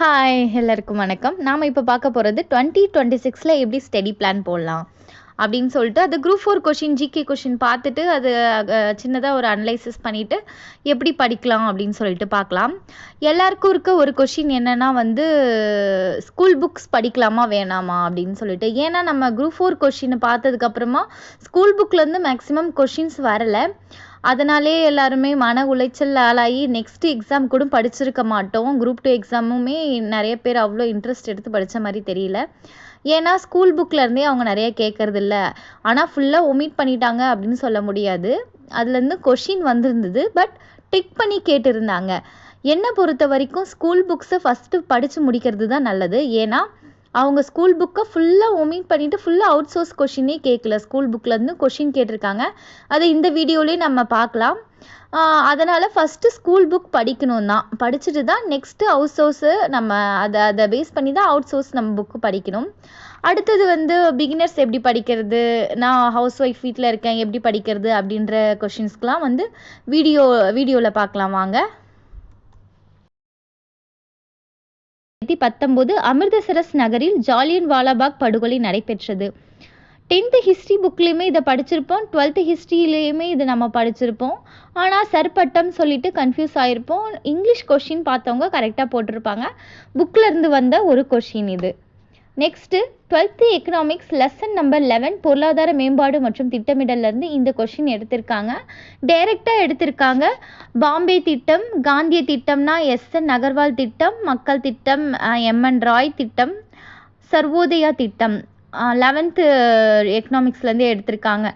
Hi எல்லாருக்கும் வணக்கம். நாம் இப்போ பார்க்க போகிறது டுவெண்ட்டி டுவெண்ட்டி சிக்ஸில் எப்படி ஸ்டடி பிளான் போடலாம் அப்படின்னு சொல்லிட்டு அது group four question GK question பார்த்துட்டு அது சின்னதாக ஒரு அனலைசிஸ் பண்ணிவிட்டு எப்படி படிக்கலாம் அப்படின்னு சொல்லிட்டு பார்க்கலாம். எல்லாருக்கும் இருக்க ஒரு கொஷின் என்னென்னா வந்து ஸ்கூல் புக்ஸ் படிக்கலாமா வேணாமா அப்படின்னு சொல்லிட்டு. ஏன்னா நம்ம குரூப் ஃபோர் கொஷினை பார்த்ததுக்கப்புறமா ஸ்கூல் புக்லேருந்து மேக்ஸிமம் கொஷின்ஸ் வரலை. அதனாலே எல்லாருமே மன உளைச்சல் ஆளாகி நெக்ஸ்ட் எக்ஸாம் கூட படிச்சிருக்க மாட்டோம். குரூப் டூ எக்ஸாமுமே நிறைய பேர் அவ்வளோ இன்ட்ரெஸ்ட் எடுத்து படித்த மாதிரி தெரியல. ஏன்னா ஸ்கூல் புக்லேருந்தே அவங்க நிறைய கேட்கறது இல்லை ஆனால் ஃபுல்லாக ஒமிட் பண்ணிட்டாங்க அப்படின்னு சொல்ல முடியாது. அதுலேருந்து கொஷின் வந்திருந்தது பட் டிக் பண்ணி கேட்டிருந்தாங்க. என்னை பொறுத்த வரைக்கும் ஸ்கூல் புக்ஸை ஃபஸ்ட்டு படித்து முடிக்கிறது தான் நல்லது. ஏன்னா அவங்க ஸ்கூல் புக்கை ஃபுல்லாக ஒமிட் பண்ணிவிட்டு ஃபுல்லாக அவுட் சோர்ஸ் கொஷினே கேட்கல ஸ்கூல் புக்லேருந்து கொஷின் கேட்டிருக்காங்க. அதை இந்த வீடியோலேயே நம்ம பார்க்கலாம். அதனால் ஃபஸ்ட்டு ஸ்கூல் புக் படிக்கணும் தான் படிச்சுட்டு தான் நெக்ஸ்ட்டு அவுட் சோர்ஸு நம்ம அதை அதை பேஸ் பண்ணி தான் அவுட் சோர்ஸ் நம்ம புக்கு படிக்கணும். அடுத்தது வந்து பிகினர்ஸ் எப்படி படிக்கிறது? நான் ஹவுஸ் ஒய்ஃப் வீட்டில் இருக்கேன் எப்படி படிக்கிறது? அப்படின்ற கொஷின்ஸ்க்கெலாம் வந்து வீடியோ வீடியோவில் பார்க்கலாம் வாங்க. ரெண்டாயிரத்தி பத்தொம்போது அமிர்தசரஸ் நகரில் ஜாலியன் வாலாபாக் படுகொலை நடைபெற்றது. டென்த்து ஹிஸ்ட்ரி புக்லேயுமே இதை படிச்சிருப்போம். டுவெல்த்து ஹிஸ்ட்ரியிலையுமே இது நம்ம படிச்சிருப்போம். ஆனால் சர்பட்டம் சொல்லிட்டு கன்ஃபியூஸ் ஆகிருப்போம் இங்கிலீஷ் கொஷின் பார்த்தவங்க கரெக்டாக போட்டிருப்பாங்க. புக்கில் இருந்து வந்த ஒரு கொஷின் இது. Next twelfth economics lesson number eleven பொருளாதார மேம்பாடு மற்றும் திட்டமிடல்லேருந்து இந்த கொஷின் எடுத்திருக்காங்க. டைரெக்டாக எடுத்திருக்காங்க. பாம்பே திட்டம் காந்திய திட்டம்னா எஸ்என் அகர்வால் திட்டம் மக்கள் திட்டம் எம்என் ராய் திட்டம் சர்வோதயா திட்டம். லெவன்த்து எக்கனாமிக்ஸ்லேருந்து எடுத்திருக்காங்க.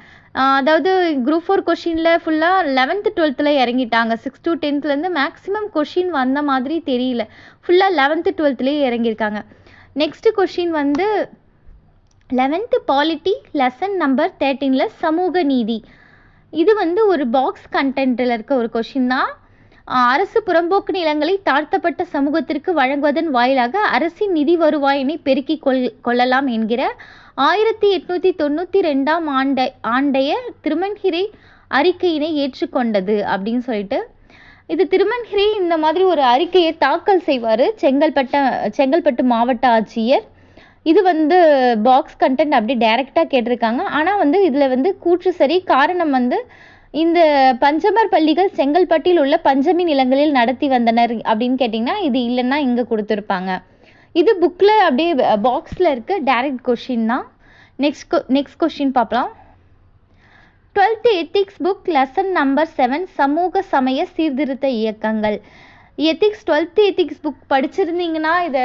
அதாவது குரூப் ஃபோர் கொஷினில் ஃபுல்லாக லெவன்த்து டுவெல்த்தில் இறங்கிட்டாங்க. சிக்ஸ் டு டென்த்லேருந்து மேக்ஸிமம் கொஷின் வந்த மாதிரி தெரியல. ஃபுல்லாக லெவன்த்து டுவெல்த்துலேயே இறங்கியிருக்காங்க. நெக்ஸ்ட்டு கொஷின் வந்து லெவன்த்து பாலிட்டி லெசன் நம்பர் தேர்ட்டீனில் சமூக நீதி. இது வந்து ஒரு பாக்ஸ் கண்டென்ட்டில் இருக்க ஒரு கொஷின் தான். அரசு புறம்போக்கு நிலங்களை தாழ்த்தப்பட்ட சமூகத்திற்கு வழங்குவதன் வாயிலாக அரசின் நிதி வருவாயினை பெருக்கிக் கொள் கொள்ளலாம் என்கிற ஆயிரத்தி எட்நூற்றி தொண்ணூற்றி ரெண்டாம் ஆண்டை ஆண்டைய திருமன்கிரை அறிக்கையினை ஏற்றுக்கொண்டது அப்படின்னு சொல்லிட்டு இது திருமன்கிரி இந்த மாதிரி ஒரு அறிக்கையை தாக்கல் செய்வார் செங்கல்பட்ட செங்கல்பட்டு மாவட்ட ஆட்சியர். இது வந்து பாக்ஸ் கண்டென்ட் அப்படி டைரெக்டாக கேட்டிருக்காங்க. ஆனால் வந்து இதில் வந்து கூற்று சரி காரணம் வந்து இந்த பஞ்சமர் பள்ளிகள் செங்கல்பட்டில் உள்ள பஞ்சமி நிலங்களில் நடத்தி வந்தனர் அப்படின்னு கேட்டிங்கன்னா இது இல்லைன்னா இங்கே கொடுத்துருப்பாங்க. இது புக்கில் அப்படியே பாக்ஸில் இருக்க டைரக்ட் கொஷின் தான். நெக்ஸ்ட் கொ நெக்ஸ்ட் கொஷின் பார்க்கலாம் twelfth ethics book lesson number seven சமூக சமய சீர்திருத்த இயக்கங்கள். எத்திக்ஸ் டுவெல்த்து எத்திக்ஸ் புக் படிச்சிருந்தீங்கன்னா இதை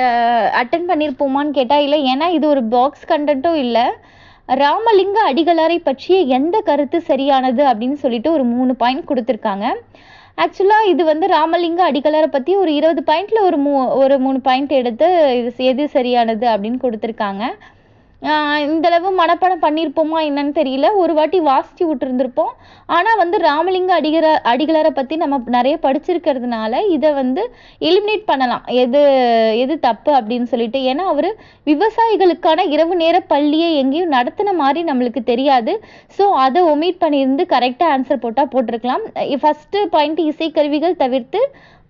அட்டன் பண்ணியிருப்போமான்னு கேட்டால் இல்லை ஏன்னா இது ஒரு பாக்ஸ் கண்டென்ட்டும் இல்லை. ராமலிங்க அடிகளாரை பற்றிய எந்த கருத்து சரியானது அப்படின்னு சொல்லிட்டு ஒரு மூணு பாயிண்ட் கொடுத்துருக்காங்க. ஆக்சுவலாக இது வந்து ராமலிங்க அடிகளாரை பற்றி ஒரு இருபது பாயிண்டில் ஒரு மூ ஒரு மூணு பாயிண்ட் எடுத்து இது எது சரியானது அப்படின்னு கொடுத்துருக்காங்க. இந்தளவு மனப்பாடம் பண்ணியிருப்போமா என்னன்னு தெரியல. ஒரு வாட்டி வாசித்து விட்டுருந்துருப்போம். ஆனால் வந்து ராமலிங்க அடிகர அடிகளாரை பற்றி நம்ம நிறைய படிச்சிருக்கிறதுனால இதை வந்து எலிமினேட் பண்ணலாம். எது எது தப்பு அப்படின்னு சொல்லிட்டு. ஏன்னா அவர் விவசாயிகளுக்கான இரவு நேர பள்ளியை எங்கேயும் நடத்தின மாதிரி நம்மளுக்கு தெரியாது. ஸோ அதை ஒமிட் பண்ணியிருந்து கரெக்டாக ஆன்சர் போட்டால் போட்டிருக்கலாம். ஃபஸ்ட்டு பாயிண்ட் இசைக்கருவிகள் தவிர்த்து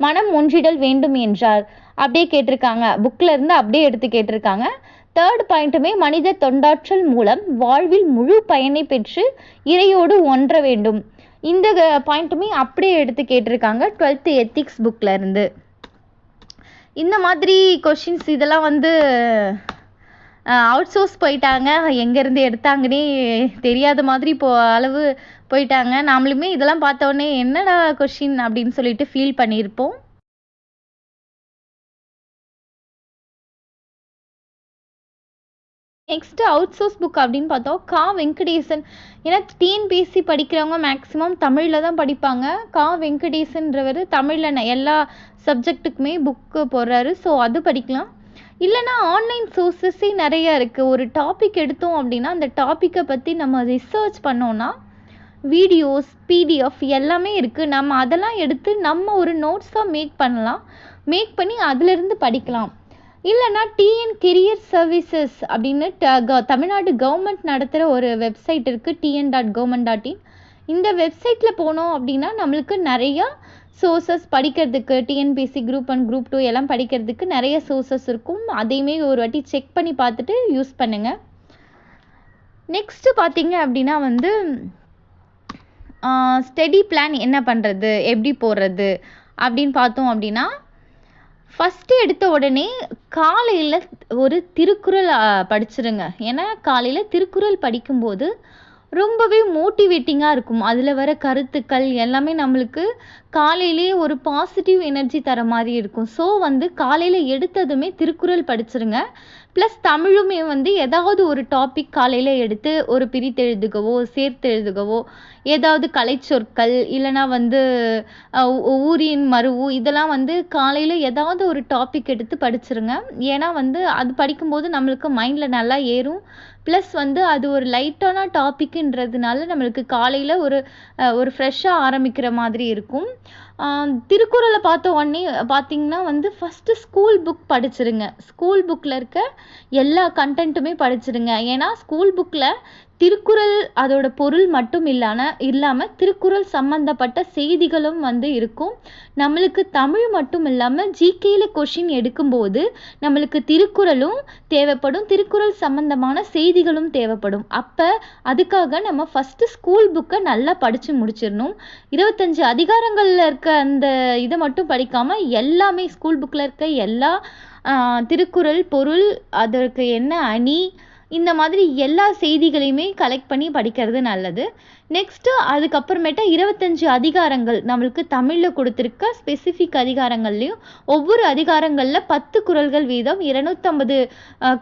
மனம் ஒன்றிடல் வேண்டும் என்றார். அப்படியே கேட்டிருக்காங்க. புக்கில் இருந்து அப்படியே எடுத்து கேட்டிருக்காங்க. தேர்ட் பாயிண்ட்டுமே மனித தொண்டாற்றல் மூலம் வாழ்வில் முழு பயனை பெற்று இறையோடு ஒன்ற வேண்டும். இந்த பாயிண்ட்டுமே அப்படியே எடுத்து கேட்டிருக்காங்க டுவெல்த்து எத்திக்ஸ் புக்கில் இருந்து. இந்த மாதிரி கொஷின்ஸ் இதெல்லாம் வந்து அவுட் சோர்ஸ் போயிட்டாங்க. எங்கேருந்து எடுத்தாங்கன்னே தெரியாத மாதிரி இப்போ அளவு போயிட்டாங்க. நாமளுமே இதெல்லாம் பார்த்தோன்னே என்னடா கொஷின் அப்படின்னு சொல்லிட்டு ஃபீல் பண்ணியிருப்போம். நெக்ஸ்ட்டு அவுட் சோர்ஸ் புக் அப்படின்னு பார்த்தோம். கா வெங்கடேசன். ஏன்னா டிஎன்பிஎஸ்சி படிக்கிறவங்க மேக்ஸிமம் தமிழில் தான் படிப்பாங்க. கா வெங்கடேசன்றவர் தமிழில் எல்லா சப்ஜெக்ட்டுக்குமே புக்கு போடுறாரு. ஸோ அது படிக்கலாம். இல்லைனா ஆன்லைன் சோர்ஸஸே நிறையா இருக்குது ஒரு டாபிக் எடுத்தோம் அப்படின்னா அந்த டாப்பிக்கை பற்றி நம்ம ரிசர்ச் பண்ணோன்னா வீடியோஸ் பிடிஎஃப் எல்லாமே இருக்குது நம்ம அதெல்லாம் எடுத்து நம்ம ஒரு நோட்ஸாக மேக் பண்ணலாம். மேக் பண்ணி அதிலிருந்து படிக்கலாம். இல்லைனா டிஎன் கெரியர் சர்வீசஸ் அப்படின்னு தமிழ்நாடு கவர்மெண்ட் நடத்துகிற ஒரு வெப்சைட் இருக்குது TN dot government dot in இந்த வெப்சைட்டில் போனோம் அப்படின்னா நம்மளுக்கு நிறையா சோர்சஸ் படிக்கிறதுக்கு TNPSC group one group two எல்லாம் படிக்கிறதுக்கு நிறைய சோர்சஸ் இருக்கும். அதையுமே ஒரு வாட்டி செக் பண்ணி பார்த்துட்டு யூஸ் பண்ணுங்கள் நெக்ஸ்ட்டு பார்த்தீங்க அப்படின்னா வந்து ஸ்டடி பிளான் என்ன பண்ணுறது எப்படி போடுறது அப்படின்னு பார்த்தோம் அப்படின்னா ஃபஸ்ட்டு எடுத்த உடனே காலையில் ஒரு திருக்குறள் படிச்சிருங்க. ஏன்னா காலையில் திருக்குறள் படிக்கும்போது ரொம்பவே மோட்டிவேட்டிங்காக இருக்கும். அதில் வர கருத்துக்கள் எல்லாமே நம்மளுக்கு காலையிலேயே ஒரு பாசிட்டிவ் எனர்ஜி தர மாதிரி இருக்கும். ஸோ வந்து காலையில் எடுத்ததுமே திருக்குறள் படிச்சிருங்க. ப்ளஸ் தமிழுமே வந்து ஏதாவது ஒரு டாபிக் காலையில் எடுத்து ஒரு பிரித்தெழுதுகவோ சேர்த்தெழுதுகவோ ஏதாவது கலைச்சொற்கள் இல்லைனா வந்து ஊரின் மருவு இதெல்லாம் வந்து காலையில் ஏதாவது ஒரு டாபிக் எடுத்து படிச்சிருங்க. ஏன்னா வந்து அது படிக்கும்போது நம்மளுக்கு மைண்டில் நல்லா ஏறும். ப்ளஸ் வந்து அது ஒரு லைட்டான டாப்பிக்குன்றதுனால நம்மளுக்கு காலையில் ஒரு ஒரு ஃப்ரெஷ்ஷாக ஆரம்பிக்கிற மாதிரி இருக்கும். திருக்குறளை பார்த்த உடனே பார்த்தீங்கன்னா வந்து ஃபஸ்ட்டு ஸ்கூல் புக் படிச்சிருங்க. ஸ்கூல் புக்கில் இருக்க எல்லா கண்டென்ட்டுமே படிச்சிருங்க. ஏன்னா ஸ்கூல் புக்கில் திருக்குறள் அதோட பொருள் மட்டும் இல்லாம இல்லாமல் திருக்குறள் சம்மந்தப்பட்ட செய்திகளும் வந்து இருக்கும். நம்மளுக்கு தமிழ் மட்டும் இல்லாமல் ஜிகேயில் கொஷின் எடுக்கும்போது நம்மளுக்கு திருக்குறளும் தேவைப்படும் திருக்குறள் சம்மந்தமான செய்திகளும் தேவைப்படும். அப்போ அதுக்காக நம்ம ஃபஸ்ட்டு ஸ்கூல் புக்கை நல்லா படித்து முடிச்சிடணும். இருபத்தஞ்சு அதிகாரங்களில் இருக்க அந்த இதை மட்டும் படிக்காமல் எல்லாமே ஸ்கூல் புக்கில் இருக்க எல்லா திருக்குறள் பொருள் அதற்கு என்ன அணி இந்த மாதிரி எல்லா செய்திகளையுமே கலெக்ட் பண்ணி படிக்கிறது நல்லது. நெக்ஸ்ட்டு அதுக்கப்புறமேட்டா இருபத்தஞ்சு அதிகாரங்கள் நம்மளுக்கு தமிழில் கொடுத்துருக்க ஸ்பெசிஃபிக் அதிகாரங்கள்லையும் ஒவ்வொரு அதிகாரங்களில் பத்து குறள்கள் வீதம் இருநூத்தம்பது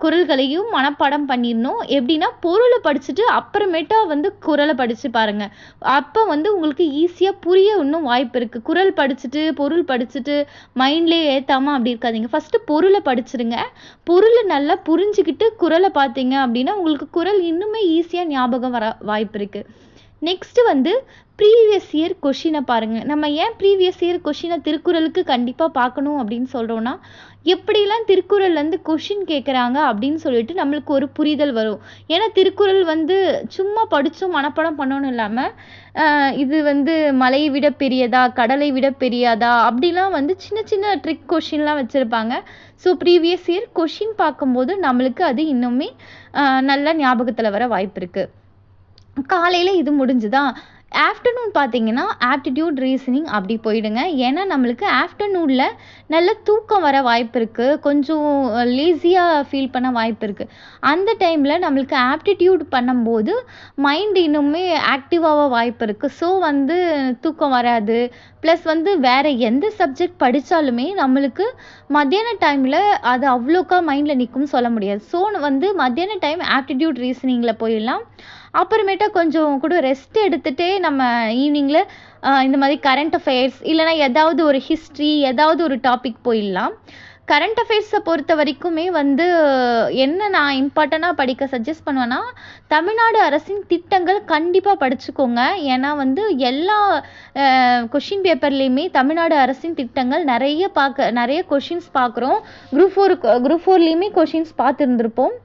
குறள்களையும் மனப்பாடம் பண்ணிடணும். எப்படின்னா பொருளை படிச்சுட்டு அப்புறமேட்டா வந்து குரலை படித்து பாருங்கள் அப்போ வந்து உங்களுக்கு ஈஸியாக புரிய இன்னும் வாய்ப்பு இருக்குது குறள் படிச்சுட்டு பொருள் படிச்சுட்டு மைண்ட்லேயே ஏற்றாமல் அப்படி இருக்காதீங்க. ஃபஸ்ட்டு பொருளை படிச்சிருங்க. பொருளை நல்லா புரிஞ்சுக்கிட்டு குரலை பார்த்தீங்க அப்படின்னா உங்களுக்கு குறள் இன்னுமே ஈஸியாக ஞாபகம் வர வாய்ப்பு இருக்குது நெக்ஸ்ட்டு வந்து ப்ரீவியஸ் இயர் கொஷினை பாருங்கள் நம்ம ஏன் ப்ரீவியஸ் இயர் கொஷினை திருக்குறளுக்கு கண்டிப்பாக பார்க்கணும் அப்படின்னு சொல்கிறோன்னா எப்படிலாம் திருக்குறள்லேருந்து கொஷின் கேட்குறாங்க அப்படின்னு சொல்லிட்டு நம்மளுக்கு ஒரு புரிதல் வரும். ஏன்னா திருக்குறள் வந்து சும்மா படித்தும் மனப்பாடம் பண்ணணும் இல்லாமல் இது வந்து மலையை விட பெரியதா கடலை விட பெரியதா அப்படிலாம் வந்து சின்ன சின்ன ட்ரிக் கொஷின்லாம் வச்சுருப்பாங்க. ஸோ ப்ரீவியஸ் இயர் கொஷின் பார்க்கும்போது நம்மளுக்கு அது இன்னுமே நல்லா ஞாபகத்தில் வர வாய்ப்பு இருக்குது காலையில் இது முடிஞ்சுதான் ஆஃப்டர்நூன் பார்த்தீங்கன்னா ஆப்டிடியூட் ரீசனிங் அப்படி போயிடுங்க. ஏன்னா நம்மளுக்கு ஆஃப்டர்நூனில் நல்ல தூக்கம் வர வாய்ப்பு இருக்குது கொஞ்சம் லேசியாக ஃபீல் பண்ண வாய்ப்பு இருக்குது அந்த டைமில் நம்மளுக்கு ஆப்டிடியூட் பண்ணும்போது மைண்ட் இன்னுமே ஆக்டிவாக வாய்ப்பு இருக்குது ஸோ வந்து தூக்கம் வராது. ப்ளஸ் வந்து வேறு எந்த சப்ஜெக்ட் படித்தாலுமே நம்மளுக்கு மத்தியான டைமில் அது அவ்வளோக்கா மைண்டில் நிற்கும்னு சொல்ல முடியாது. ஸோ வந்து மத்தியான டைம் ஆப்டிடியூட் ரீசனிங்கில் போயிடலாம். அப்புறமேட்டா கொஞ்சம் கூட ரெஸ்ட் எடுத்துகிட்டே நம்ம ஈவினிங்கில் இந்த மாதிரி கரண்ட் அஃபேர்ஸ் இல்லைனா ஏதாவது ஒரு ஹிஸ்ட்ரி ஏதாவது ஒரு டாபிக் போயிடலாம். கரண்ட் அஃபேர்ஸை பொறுத்த வரைக்குமே வந்து என்ன நான் இம்பார்ட்டண்ட்டாக படிக்க சஜஸ்ட் பண்ணுவேன்னா தமிழ்நாடு அரசின் திட்டங்கள் கண்டிப்பாக படிச்சுக்கோங்க. ஏன்னா வந்து எல்லா கொஷின் பேப்பர்லேயுமே தமிழ்நாடு அரசின் திட்டங்கள் நிறைய பார்க்க நிறைய கொஷின்ஸ் பார்க்குறோம். குரூப் ஃபோர் குரூப் ஃபோர்லேயுமே கொஷின்ஸ் பார்த்துருந்துருப்போம்.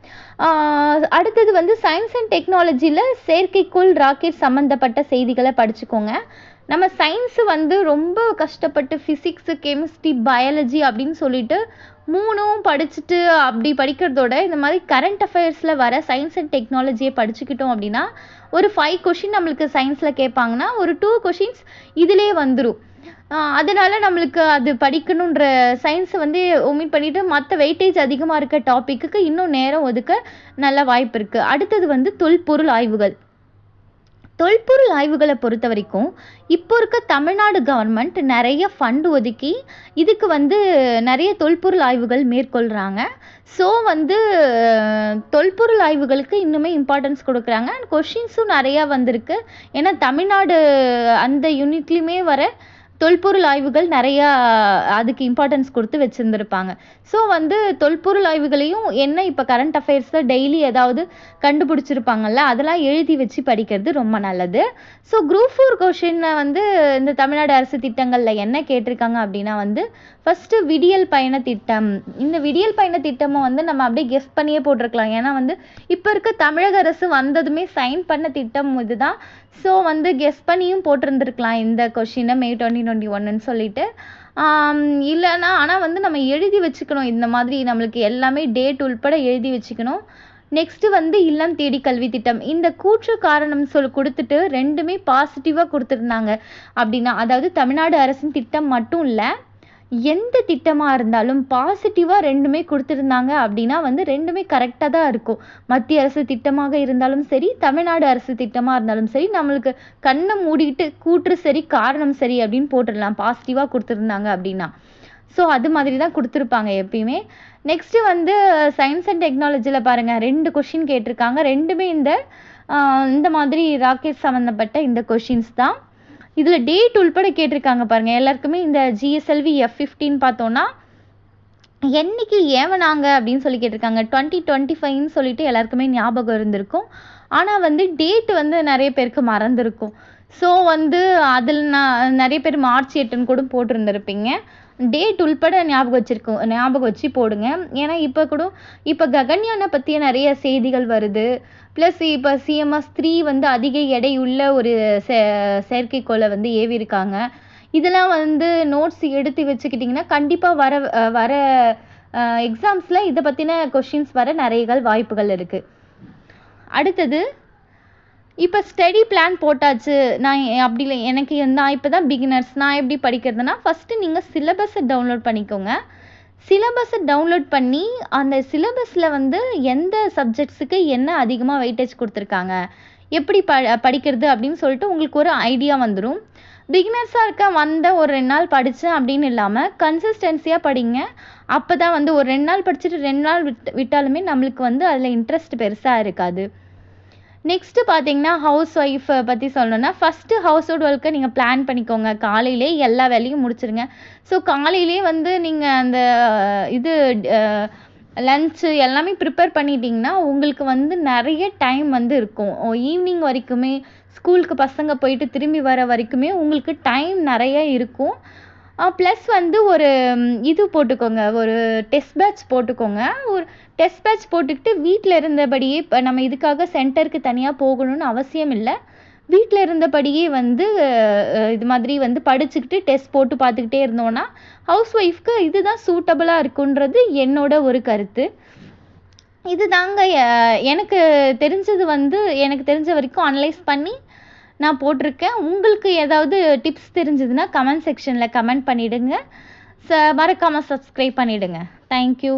அடுத்தது வந்து சயின்ஸ் அண்ட் டெக்னாலஜியில் செயற்கைக்கோள் ராக்கெட் சம்மந்தப்பட்ட செய்திகளை படிச்சுக்கோங்க. நம்ம சயின்ஸு வந்து ரொம்ப கஷ்டப்பட்டு ஃபிசிக்ஸு கெமிஸ்ட்ரி பயாலஜி அப்படின்னு சொல்லிட்டு மூணும் படிச்சுட்டு அப்படி படிக்கிறதோட இந்த மாதிரி கரண்ட் அஃபேர்ஸில் வர சயின்ஸ் அண்ட் டெக்னாலஜியை படிச்சுக்கிட்டோம் அப்படின்னா ஒரு ஃபைவ் கொஷின் நம்மளுக்கு சயின்ஸில் கேட்பாங்கன்னா ஒரு டூ கொஷின்ஸ் இதிலே வந்துடும் அதனால் நம்மளுக்கு அது படிக்கணுன்ற சயின்ஸை வந்து ஒமிட் பண்ணிவிட்டு மற்ற வெயிட்டேஜ் அதிகமாக இருக்க டாப்பிக்கு இன்னும் நேரம் ஒதுக்க நல்ல வாய்ப்பு இருக்குது அடுத்தது வந்து தொல்பொருள் ஆய்வுகள். தொல்பொருள் ஆய்வுகளை பொறுத்த வரைக்கும் இப்போ இருக்க தமிழ்நாடு கவர்மெண்ட் நிறைய ஃபண்டு ஒதுக்கி இதுக்கு வந்து நிறைய தொல்பொருள் ஆய்வுகள் மேற்கொள்கிறாங்க ஸோ வந்து தொல்பொருள் ஆய்வுகளுக்கு இன்னுமே இம்பார்ட்டன்ஸ் கொடுக்குறாங்க. அண்ட் கொஷின்ஸும் நிறையா வந்திருக்கு. ஏன்னா தமிழ்நாடு அந்த யூனிட்லேயுமே வர தொல்பொருள் ஆய்வுகள் நிறையா அதுக்கு இம்பார்ட்டன்ஸ் கொடுத்து வச்சுருந்துருப்பாங்க. ஸோ வந்து தொல்பொருள் ஆய்வுகளையும் என்ன இப்போ கரண்ட் அஃபேர்ஸில் டெய்லி ஏதாவது கண்டுபிடிச்சிருப்பாங்கல்ல அதெல்லாம் எழுதி வச்சு படிக்கிறது ரொம்ப நல்லது. ஸோ குரூப் ஃபோர் கொஷினை வந்து இந்த தமிழ்நாடு அரசு திட்டங்களில் என்ன கேட்டிருக்காங்க அப்படின்னா வந்து ஃபஸ்ட்டு விடியல் பயண திட்டம். இந்த விடியல் பயண திட்டமும் வந்து நம்ம அப்படியே கெஸ் பண்ணியே போட்டிருக்கலாம். ஏன்னா வந்து இப்போ இருக்க தமிழக அரசு வந்ததுமே சைன் பண்ண திட்டம் இதுதான். ஸோ வந்து கெஸ் பண்ணியும் போட்டிருந்துருக்கலாம் இந்த கொஷினை மே டுவெண்ட்டி டுவெண்ட்டி ஒன்னுன்னு சொல்லிட்டு. இல்லைன்னா ஆனால் வந்து நம்ம எழுதி வச்சுக்கணும். இந்த மாதிரி நம்மளுக்கு எல்லாமே டேட் உள்பட எழுதி வச்சுக்கணும். நெக்ஸ்ட்டு வந்து இல்லம் தேடி கல்வி திட்டம். இந்த கூற்று காரணம் சொல் கொடுத்துட்டு ரெண்டுமே பாசிட்டிவாக கொடுத்துருந்தாங்க. அப்படின்னா அதாவது தமிழ்நாடு அரசின் திட்டம் மட்டும் இல்லை எந்த திட்டமாக இருந்தாலும் பாசிட்டிவாக ரெண்டுமே கொடுத்துருந்தாங்க அப்படின்னா வந்து ரெண்டுமே கரெக்டாக தான் இருக்கும். மத்திய அரசு திட்டமாக இருந்தாலும் சரி தமிழ்நாடு அரசு திட்டமாக இருந்தாலும் சரி நம்மளுக்கு கண்ணை மூடிட்டு கூற்று சரி காரணம் சரி அப்படின்னு போட்டுடலாம். பாசிட்டிவாக கொடுத்துருந்தாங்க அப்படின்னா. ஸோ அது மாதிரி தான் கொடுத்துருப்பாங்க எப்பயுமே. நெக்ஸ்ட்டு வந்து சயின்ஸ் அண்ட் டெக்னாலஜியில் பாருங்கள் ரெண்டு கொஷின் கேட்டிருக்காங்க. ரெண்டுமே இந்த இந்த மாதிரி ராக்கெட் சம்மந்தப்பட்ட இந்த கொஷின்ஸ் தான். இதில் டேட் உள்பட கேட்டிருக்காங்க பாருங்கள் எல்லாருக்குமே இந்த ஜிஎஸ்எல்வி எஃப் ஃபிஃப்டின் பார்த்தோன்னா என்னைக்கு ஏவனாங்க அப்படின்னு சொல்லி கேட்டிருக்காங்க. டுவெண்ட்டி டுவெண்ட்டி ஃபைவ்னு சொல்லிட்டு எல்லாருக்குமே ஞாபகம் இருந்திருக்கும். ஆனால் வந்து டேட் வந்து நிறைய பேருக்கு மறந்துருக்கும். ஸோ வந்து அதில் நான் நிறைய பேர் மார்ச் எட்டுன்னு கூட போட்டிருந்துருப்பீங்க. டேட் உள்பட ஞாபகம் வச்சுருக்கோம் ஞாபகம் வச்சு போடுங்க. ஏன்னா இப்போ கூட இப்போ ககன்யானை பற்றிய நிறைய செய்திகள் வருது. ப்ளஸ் இப்போ சிஎம்எஸ் த்ரீ வந்து அதிக எடை உள்ள ஒரு செ செயற்கைக்கோளை வந்து ஏவியிருக்காங்க. இதெல்லாம் வந்து நோட்ஸ் எடுத்து வச்சுக்கிட்டிங்கன்னா கண்டிப்பாக வர வர எக்ஸாம்ஸில் இதை பற்றின கொஷின்ஸ் வர நிறைய வாய்ப்புகள் இருக்குது அடுத்தது இப்போ ஸ்டடி பிளான் போட்டாச்சு. நான் அப்படி இல்லை எனக்கு நான் இப்போ தான் பிகினர்ஸ் நான் எப்படி படிக்கிறதுனா ஃபஸ்ட்டு நீங்கள் சிலபஸை டவுன்லோட் பண்ணிக்கோங்க. சிலபஸை டவுன்லோட் பண்ணி அந்த சிலபஸில் வந்து எந்த சப்ஜெக்ட்ஸுக்கு என்ன அதிகமாக வெயிட்டேஜ் கொடுத்துருக்காங்க எப்படி ப படிக்கிறது அப்படின்னு சொல்லிட்டு உங்களுக்கு ஒரு ஐடியா வந்துடும் பிகினர்ஸாக இருக்க வந்த ஒரு ரெண்டு நாள் படித்தேன் அப்படின்னு இல்லாமல் கன்சிஸ்டன்சியாக படிங்க. அப்போ தான் வந்து ஒரு ரெண்டு நாள் படிச்சுட்டு ரெண்டு நாள் விட் விட்டாலுமே நம்மளுக்கு வந்து அதில் இன்ட்ரெஸ்ட் பெருசாக இருக்காது. நெக்ஸ்ட்டு பார்த்தீங்கன்னா ஹவுஸ் ஒய்ஃபை பற்றி சொல்லணும்னா ஃபஸ்ட்டு ஹவுஸ் ஹோல்ட் ஒர்க்கை நீங்கள் பிளான் பண்ணிக்கோங்க. காலையிலே எல்லா வேலையும் முடிச்சிருங்க. ஸோ காலையிலே வந்து நீங்கள் அந்த இது லன்ச்சு எல்லாமே ப்ரிப்பேர் பண்ணிட்டீங்கன்னா உங்களுக்கு வந்து நிறைய டைம் வந்து இருக்கும். ஈவினிங் வரைக்குமே ஸ்கூலுக்கு பசங்க போயிட்டு திரும்பி வர வரைக்குமே உங்களுக்கு டைம் நிறைய இருக்கும். ப்ளஸ் வந்து ஒரு இது போட்டுக்கோங்க. ஒரு டெஸ்ட் பேட்ச் போட்டுக்கோங்க. ஒரு டெஸ்ட் பேட்ச் போட்டுக்கிட்டு வீட்டில் இருந்தபடியே இப்போ நம்ம இதுக்காக சென்டருக்கு தனியாக போகணும்னு அவசியம் இல்லை. வீட்டில் இருந்தபடியே வந்து இது மாதிரி வந்து படிச்சுக்கிட்டு டெஸ்ட் போட்டு பார்த்துக்கிட்டே இருந்தோன்னா ஹவுஸ் ஒய்ஃப்க்கு இதுதான் சூட்டபுளாக இருக்குன்றது என்னோட ஒரு கருத்து. இது தாங்க எனக்கு தெரிஞ்சது வந்து எனக்கு தெரிஞ்ச வரைக்கும் அனலைஸ் பண்ணி நான் போட்டிருக்கேன். உங்களுக்கு ஏதாவது டிப்ஸ் தெரிஞ்சதுன்னா கமெண்ட் செக்ஷனில் கமெண்ட் பண்ணிவிடுங்க ச மறக்காமல் சப்ஸ்கிரைப் பண்ணிவிடுங்க தேங்க்யூ